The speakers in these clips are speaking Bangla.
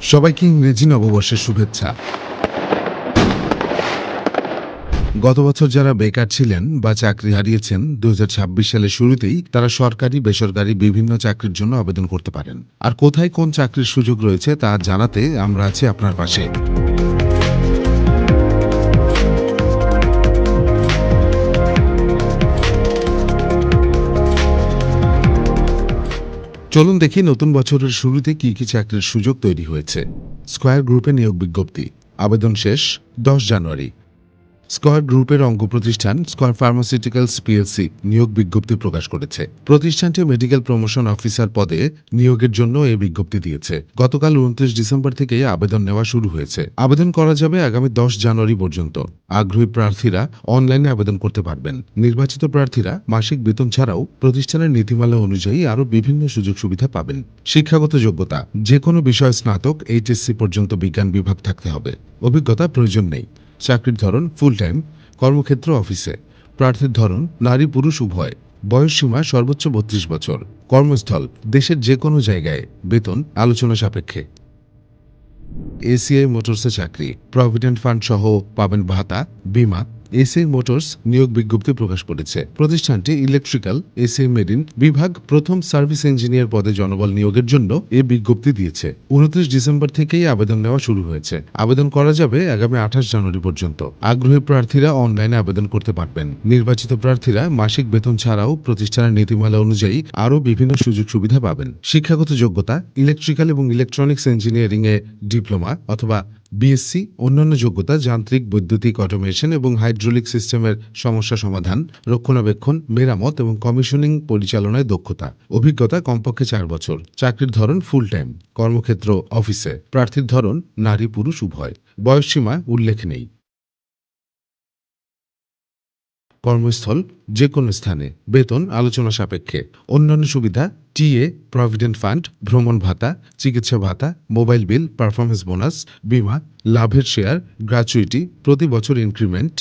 সবাইকে ইংরেজি নববর্ষের শুভেচ্ছা। গত বছর যারা বেকার ছিলেন বা চাকরি হারিয়েছেন দু হাজার ছাব্বিশ সালের শুরুতেই তারা সরকারি, বেসরকারি বিভিন্ন চাকরির জন্য আবেদন করতে পারেন। আর কোথায় কোন চাকরির সুযোগ রয়েছে তা জানাতে আমরা আছি আপনার পাশে। চলুন দেখি নতুন বছরের শুরুতে কি কি চাকরির সুযোগ তৈরি হয়েছে। স্কয়ার গ্রুপে নিয়োগ বিজ্ঞপ্তি। আবেদন শেষ, দশ জানুয়ারি। স্কয়ার গ্রুপের অঙ্গ প্রতিষ্ঠান স্কয়ার ফার্মাসিউটিক্যালস পিএলসি নিয়োগ বিজ্ঞপ্তি প্রকাশ করেছে। প্রতিষ্ঠানটি মেডিকেল প্রমোশন অফিসার পদে নিয়োগের জন্য এই বিজ্ঞপ্তি দিয়েছে। গতকাল উনত্রিশ ডিসেম্বর থেকে আবেদন নেওয়া শুরু হয়েছে। আবেদন করা যাবে আগামী দশ জানুয়ারি পর্যন্ত। আগ্রহী প্রার্থীরা অনলাইনে আবেদন করতে পারবেন। নির্বাচিত প্রার্থীরা মাসিক বেতন ছাড়াও প্রতিষ্ঠানের নীতিমালা অনুযায়ী আরও বিভিন্ন সুযোগ সুবিধা পাবেন। শিক্ষাগত যোগ্যতা যে কোনো বিষয় স্নাতক, এইচএসসি পর্যন্ত বিজ্ঞান বিভাগ থাকতে হবে। অভিজ্ঞতা প্রয়োজন নেই। চাকরির ধরন ফুল টাইম কর্মক্ষেত্র অফিসে প্রার্থীর ধরন নারী পুরুষ উভয়। বয়সসীমা সর্বোচ্চ বত্রিশ বছর। কর্মস্থল, দেশের যে কোনো জায়গায়। বেতন, আলোচনা সাপেক্ষে। এসিআই মোটরসে চাকরি। প্রভিডেন্ট ফান্ড সহ পাবেন ভাতা, বিমা এসিআই মোটরস নিয়োগ বিজ্ঞপ্তি প্রকাশ করেছে। প্রতিষ্ঠানটি ইলেকট্রিক্যাল এসিআই মেরিন বিভাগ প্রথম সার্ভিস ইঞ্জিনিয়ার পদে জনবল নিয়োগের জন্য এ বিজ্ঞপ্তি দিয়েছে। উনত্রিশ ডিসেম্বর থেকেই আবেদন নেওয়া শুরু হয়েছে। আবেদন করা যাবে আগামী আঠাশ জানুয়ারি পর্যন্ত। আগ্রহী প্রার্থীরা অনলাইনে আবেদন করতে পারবেন। নির্বাচিত প্রার্থীরা মাসিক বেতন ছাড়াও প্রতিষ্ঠানের নীতিমালা অনুযায়ী আরও বিভিন্ন সুযোগ সুবিধা পাবেন। শিক্ষাগত যোগ্যতা, ইলেকট্রিক্যাল এবং ইলেকট্রনিক্স ইঞ্জিনিয়ারিং এ ডিপ্লোমা অথবা বিএসসি অন্যান্য যোগ্যতা, যান্ত্রিক, বৈদ্যুতিক অটোমেশন এবং হাইড্রোলিক সিস্টেমের সমস্যা সমাধান, রক্ষণাবেক্ষণ, মেরামত এবং কমিশনিং পরিচালনায় দক্ষতা। অভিজ্ঞতা, কমপক্ষে চার বছর। চাকরির ধরন ফুল টাইম কর্মক্ষেত্র অফিসে প্রার্থীর ধরন নারী পুরুষ উভয়। বয়সসীমা, উল্লেখ নেই। কর্মস্থল যে কোনো স্থানে। বেতন আলোচনা সাপেক্ষে। অন্যান্য সুবিধা, টিএ প্রভিডেন্ট ফান্ড ভ্রমণ ভাতা, চিকিৎসা ভাতা, মোবাইল বিল পারফরমেন্স বোনাস বিমা, লাভের শেয়ার গ্র্যাচুইটি প্রতি বছর ইনক্রিমেন্ট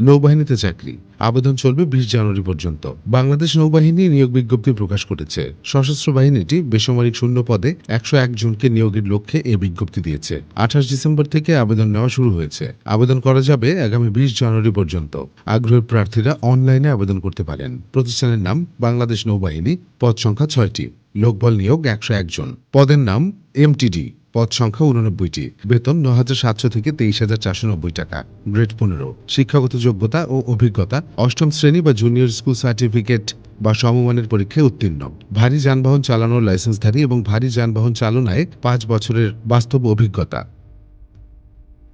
নৌবাহিনীতে চাকরি। আবেদন চলবে বিশ জানুয়ারি পর্যন্ত। বাংলাদেশ নৌবাহিনী নিয়োগ বিজ্ঞপ্তি প্রকাশ করেছে। সশস্ত্র বাহিনীটি বেসামরিক শূন্য পদে একশো এক জনকে নিয়োগের লক্ষ্যে এ বিজ্ঞপ্তি দিয়েছে। আঠাশ ডিসেম্বর থেকে আবেদন নেওয়া শুরু হয়েছে। আবেদন করা যাবে আগামী বিশ জানুয়ারি পর্যন্ত। আগ্রহী প্রার্থীরা অনলাইনে আবেদন করতে পারেন। প্রতিষ্ঠানের নাম বাংলাদেশ নৌবাহিনী। পদ সংখ্যা ছয়টি। লোকবল নিয়োগ একশো একজন পদের নাম এমটিডি। পদ সংখ্যা উননব্বইটি। বেতন ন হাজার সাতশো থেকে তেইশ হাজার চারশো নব্বই টাকা। গ্রেড পনেরো। শিক্ষাগত যোগ্যতা ও অভিজ্ঞতা। অষ্টম শ্রেণি বা জুনিয়র স্কুল সার্টিফিকেট বা সমমানের পরীক্ষায় উত্তীর্ণ। ভারী যানবাহন চালানোর লাইসেন্সধারী এবং ভারী যানবাহন চালনায় পাঁচ বছরের বাস্তব অভিজ্ঞতা।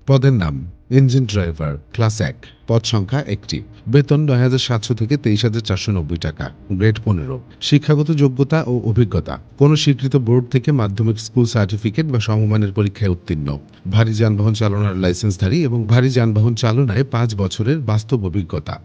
পদের নাম ইঞ্জিন ড্রাইভার, ক্লাস এক, পদ সংখ্যা একটি। বেতন নয় হাজার সাতশো থেকে তেইশ হাজার চারশো নব্বই টাকা, গ্রেড পনেরো। শিক্ষাগত যোগ্যতা ও অভিজ্ঞতা। কোনো স্বীকৃত বোর্ড থেকে মাধ্যমিক স্কুল সার্টিফিকেট বা সমমানের পরীক্ষায় উত্তীর্ণ। ভারী যানবাহন চালনার লাইসেন্সধারী এবং ভারী যানবাহন চালনায় পাঁচ বছরের বাস্তব অভিজ্ঞতা।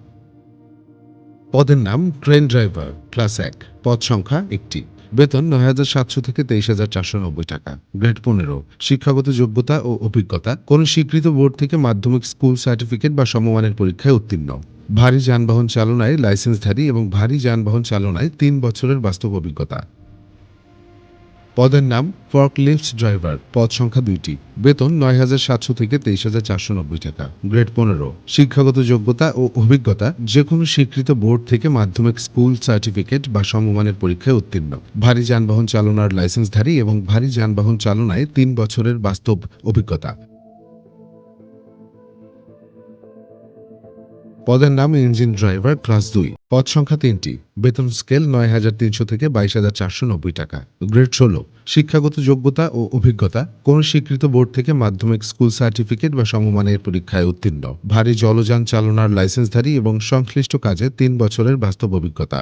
পদের নাম ট্রেন ড্রাইভার, ক্লাস এক, পদ সংখ্যা একটি। বেতন নয় হাজার সাতশো থেকে তেইশ হাজার চারশো নব্বই টাকা। গ্রেড পনেরো, শিক্ষাগত যোগ্যতা ও অভিজ্ঞতা, কোন স্বীকৃত বোর্ড থেকে মাধ্যমিক স্কুল সার্টিফিকেট বা সমমানের পরীক্ষায় উত্তীর্ণ। ভারী যানবাহন চালনায় লাইসেন্সধারী এবং ভারী যানবাহন চালনায় তিন বছরের বাস্তব অভিজ্ঞতা। পদের নাম ফর্কলিফট ড্রাইভার, পদ সংখ্যা দুইটি। বেতন নয় হাজার সাতশো থেকে তেইশ হাজার চারশো নব্বই টাকা। গ্রেড পনেরো, শিক্ষাগত যোগ্যতা ও অভিজ্ঞতা যে কোনো স্বীকৃত বোর্ড থেকে মাধ্যমিক স্কুল সার্টিফিকেট বা সমমানের পরীক্ষায় উত্তীর্ণ। ভারী যানবাহন চালনার লাইসেন্সধারী এবং ভারী যানবাহন চালনায় তিন বছরের বাস্তব অভিজ্ঞতা। পদের নাম ইঞ্জিন ড্রাইভার ক্লাস দুই। পদ সংখ্যা তিনটি। বেতন স্কেল নয় হাজার তিনশো থেকে বাইশ হাজার চারশো নব্বই টাকা। গ্রেড ষোলো। শিক্ষাগত যোগ্যতা ও অভিজ্ঞতা। কোন স্বীকৃত বোর্ড থেকে মাধ্যমিক স্কুল সার্টিফিকেট বা সমমানের পরীক্ষায় উত্তীর্ণ। ভারী জলযান চালনার লাইসেন্সধারী এবং সংশ্লিষ্ট কাজে তিন বছরের বাস্তব অভিজ্ঞতা।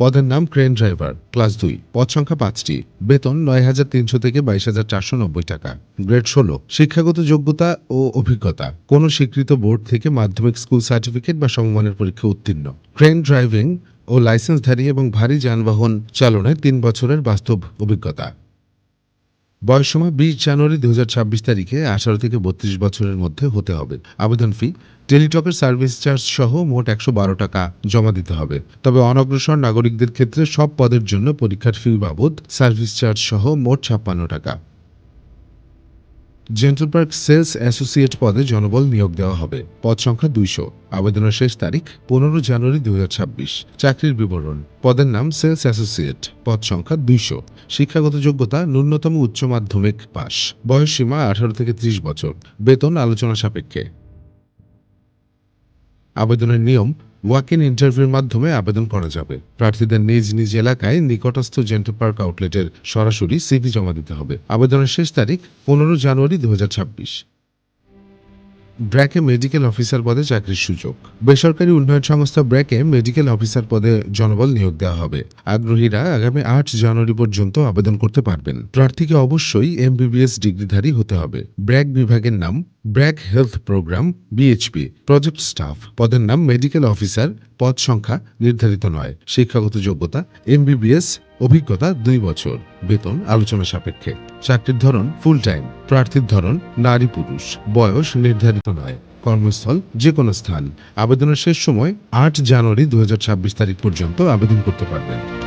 পদের নাম ক্রেন ড্রাইভার, ক্লাস দুই। পদ সংখ্যা পাঁচটি। বেতন নয় হাজার তিনশো থেকে বাইশ হাজার চারশো নব্বই টাকা। গ্রেড ষোলো, শিক্ষাগত যোগ্যতা ও অভিজ্ঞতা। কোনো স্বীকৃত বোর্ড থেকে মাধ্যমিক স্কুল সার্টিফিকেট বা সমমানের পরীক্ষা উত্তীর্ণ। ক্রেন ড্রাইভিং ও লাইসেন্সধারী এবং ভারী যানবাহন চালনায় তিন বছরের বাস্তব অভিজ্ঞতা। বয়সসীমা বিশ জানুয়ারি দু হাজার ছাব্বিশ তারিখে আঠারো থেকে বত্রিশ বছরের মধ্যে হতে হবে। আবেদন ফি, টেলিটকের সার্ভিস চার্জ সহ মোট একশো বারো টাকা জমা দিতে হবে। তবে অনগ্রসর নাগরিকদের ক্ষেত্রে সব পদের জন্য পরীক্ষার ফি বাবদ সার্ভিস চার্জ সহ মোট ছাপ্পান্ন টাকা। জেন্টাল পার্ক সেলস অ্যাসোসিয়েট পদে জনবল নিয়োগ দেওয়া হবে। পদ সংখ্যা দুইশো। আবেদনের শেষ তারিখ পনেরো জানুয়ারি দুই হাজার ছাব্বিশ। চাকরির বিবরণ। পদের নাম সেলস অ্যাসোসিয়েট। পদ সংখ্যা দুইশো। শিক্ষাগত যোগ্যতা ন্যূনতম উচ্চ মাধ্যমিক পাস বয়স সীমা আঠারো থেকে ত্রিশ বছর। বেতন আলোচনা সাপেক্ষে। আবেদনের নিয়ম ওয়াক ইন ইন্টারভিউর মাধ্যমে আবেদন করা যাবে। প্রার্থীদের নিজ নিজ এলাকায় নিকটস্থ জেন্টাল পার্ক আউটলেটের সরাসরি সিভি জমা দিতে হবে। আবেদনের শেষ তারিখ পনেরো জানুয়ারি দু ব্র্যাকে মেডিকেল অফিসার পদে চাকরির সুযোগ। বেসরকারি উন্নয়ন সংস্থা ব্র্যাকে মেডিকেল অফিসার পদে জনবল নিয়োগ দেওয়া হবে। আগ্রহীরা আগামী আট জানুয়ারি পর্যন্ত আবেদন করতে পারবেন। প্রার্থীকে অবশ্যই এমবিবিএস ডিগ্রিধারী হতে হবে। ব্র্যাক বিভাগের নাম BRAC health program BHP project staff, পদের নাম মেডিকেল অফিসার, পদ সংখ্যা নির্ধারিত নয়, শিক্ষাগত যোগ্যতা এমবিবিএস অভিজ্ঞতা দুই বছর, বেতন আলোচনা সাপেক্ষে, চাকরির ধরন ফুল টাইম প্রার্থীর ধরন নারী পুরুষ, বয়স নির্ধারিত নয়, কর্মস্থল যে কোনো স্থান, আবেদনের শেষ সময় আট জানুয়ারি দু হাজার ছাব্বিশ তারিখ পর্যন্ত আবেদন করতে পারবেন।